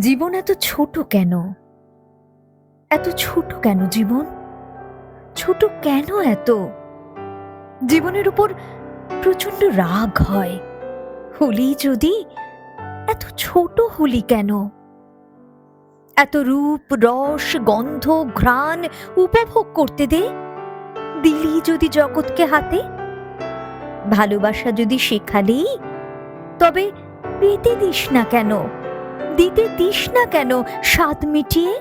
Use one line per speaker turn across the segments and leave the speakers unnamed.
জীবন এত ছোট কেন? এত ছোট কেন জীবন? ছোট কেন এত? জীবনের উপর প্রচণ্ড রাগ হয়। হোলি যদি এত ছোট হলি কেন? এত রূপ, রস, গন্ধ, ঘ্রাণ উপভোগ করতে দে। দিলি যদি জগৎকে হাতে। ভালোবাসা যদি শেখালি, তবে পেতে দিস না কেন? দিতে দিস না কেন স্বাদ মিটিয়ে?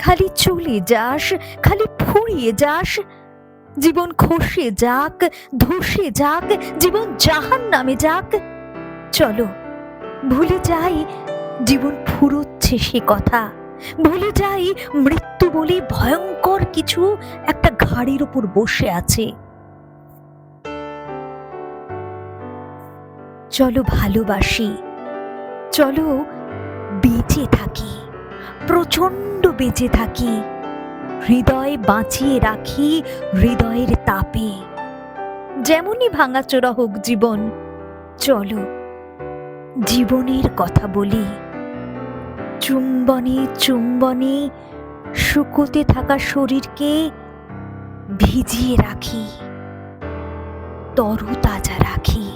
খালি চলে যাস, খালি ফুরিয়ে যাস। জীবন খসে যাক, ধসে যাক, জীবন জাহান নামে যাক। চলো, ভুলে যাই জীবন ফুরোচ্ছে সে কথা। ভুলে যাই মৃত্যু বলে ভয়ঙ্কর কিছু একটা ঘাড়ির ওপর বসে আছে। চলো ভালোবাসি। চলো বেঁচে থাকি প্রচণ্ড বেঁচে থাকি, হৃদয় বাঁচিয়ে রাখি হৃদয়ের তাপে। যেমনই ভাঙাচোরা হোক জীবন, চলো জীবনের কথা বলি। চুম্বনে চুম্বনে শুকোতে থাকা শরীরকে ভিজিয়ে রাখি, তরতাজা রাখি।